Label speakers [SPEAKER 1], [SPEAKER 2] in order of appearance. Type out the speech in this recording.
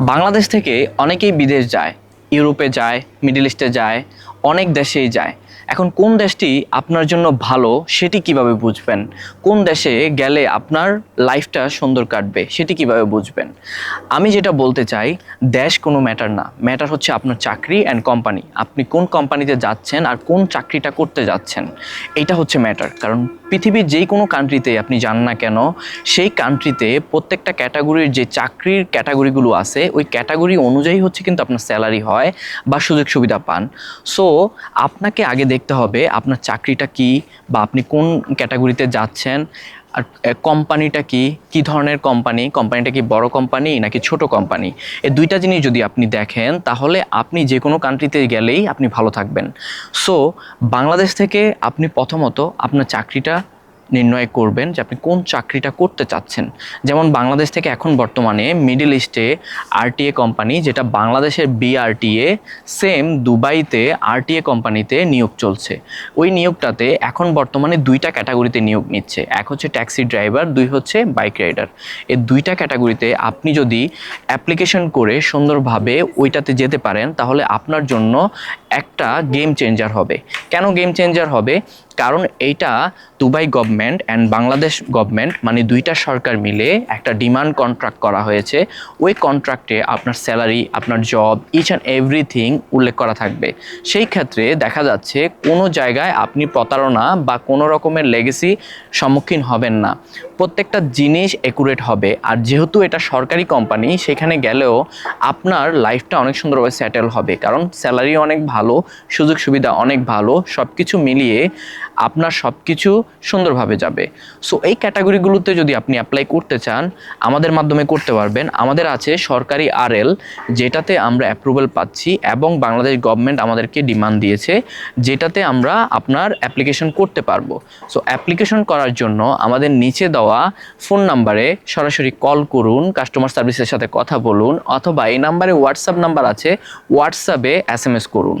[SPEAKER 1] বাংলাদেশ থেকে অনেকেই বিদেশ যায়। ইউরোপে যায় মিডল ইস্টে যায়, অনেক দেশেই যায়। এখন কোন দেশটি আপনার জন্য ভালো সেটি কীভাবে বুঝবেন? কোন দেশে গেলে আপনার লাইফটা সুন্দর কাটবে সেটি কীভাবে বুঝবেন? আমি যেটা বলতে চাই, দেশ কোনো ম্যাটার না। ম্যাটার হচ্ছে আপনার চাকরি অ্যান্ড কোম্পানি আপনি কোন কোম্পানিতে যাচ্ছেন আর কোন চাকরিটা করতে যাচ্ছেন, এটা হচ্ছে ম্যাটার কারণ পৃথিবীর যেই কোনো কান্ট্রিতে আপনি যান না কেন, সেই কান্ট্রিতে প্রত্যেকটা ক্যাটাগরির যে চাকরির ক্যাটাগরিগুলো আছে, ওই ক্যাটাগরি অনুযায়ী হচ্ছে কিন্তু আপনার স্যালারি হয়। বা সুযোগ সুবিধা পান। সো আপনাকে আগে দেখতে হবে আপনার চাকরিটা কি বা আপনি কোন ক্যাটাগরিতে যাচ্ছেন আর কোম্পানিটা কি? কি ধরনের কোম্পানি কোম্পানিটা কি বড় কোম্পানি নাকি ছোট কোম্পানি এই দুইটা জিনিস যদি আপনি দেখেন, তাহলে আপনি যে কোনো কান্ট্রিতে গেলেই আপনি ভালো থাকবেন। সো বাংলাদেশ থেকে আপনি প্রথমত আপনার চাকরিটা নির্ণয় করবেন যে আপনি কোন চাকরিটা করতে চাচ্ছেন। যেমন বাংলাদেশ থেকে এখন বর্তমানে মিডল ইস্টে আরটিএ কোম্পানি যেটা বাংলাদেশের বিআরটিএ সেম দুবাইতে আরটিএ কোম্পানিতে নিয়োগ চলছে। ওই নিয়োগটাতে এখন বর্তমানে দুইটা ক্যাটাগরিতে নিয়োগ নিচ্ছে। এক হচ্ছে ট্যাক্সি ড্রাইভার দুই হচ্ছে বাইক রাইডার এই দুইটা ক্যাটাগরিতে আপনি যদি অ্যাপ্লিকেশন করে সুন্দরভাবে ওইটাতে যেতে পারেন, তাহলে আপনার জন্য একটা গেম চেঞ্জার হবে। কেন গেম চেঞ্জার হবে? কারণ এইটা Dubai government and Bangladesh government মানে দুইটা সরকার মিলে একটা ডিমান্ড কন্ট্রাক্ট করা হয়েছে। ওই কন্ট্রাক্টে আপনার স্যালারি আপনার জব ইচ অ্যান্ড এভরিথিং উল্লেখ করা থাকবে। সেই ক্ষেত্রে দেখা যাচ্ছে কোনো জায়গায় আপনি প্রতারণা বা কোনো রকমের লেগেসি সম্মুখীন হবেন না। প্রত্যেকটা জিনিস একুরেট হবে। আর যেহেতু এটা সরকারি কোম্পানি সেখানে গেলেও আপনার লাইফটা অনেক সুন্দরভাবে সেটেল হবে। কারণ স্যালারি অনেক ভালো সুযোগ সুবিধা অনেক ভালো সব কিছু মিলিয়ে আপনার সব কিছু সুন্দরভাবে যাবে। সো এই ক্যাটাগরিগুলোতে যদি আপনি অ্যাপ্লাই করতে চান, আমাদের মাধ্যমে করতে পারবেন। আমাদের আছে সরকারি আরএল যেটাতে আমরা অ্যাপ্রুভাল পাচ্ছি এবং বাংলাদেশ গভর্নমেন্ট আমাদেরকে ডিমান্ড দিয়েছে, যেটাতে আমরা আপনার অ্যাপ্লিকেশন করতে পারব। সো অ্যাপ্লিকেশন করার জন্য আমাদের নিচে দেওয়া ফোন নাম্বারে সরাসরি কল করুন কাস্টমার সার্ভিসের সাথে কথা বলুন, অথবা এই নাম্বারে হোয়াটসঅ্যাপ নাম্বার আছে হোয়াটসঅ্যাপে এস করুন।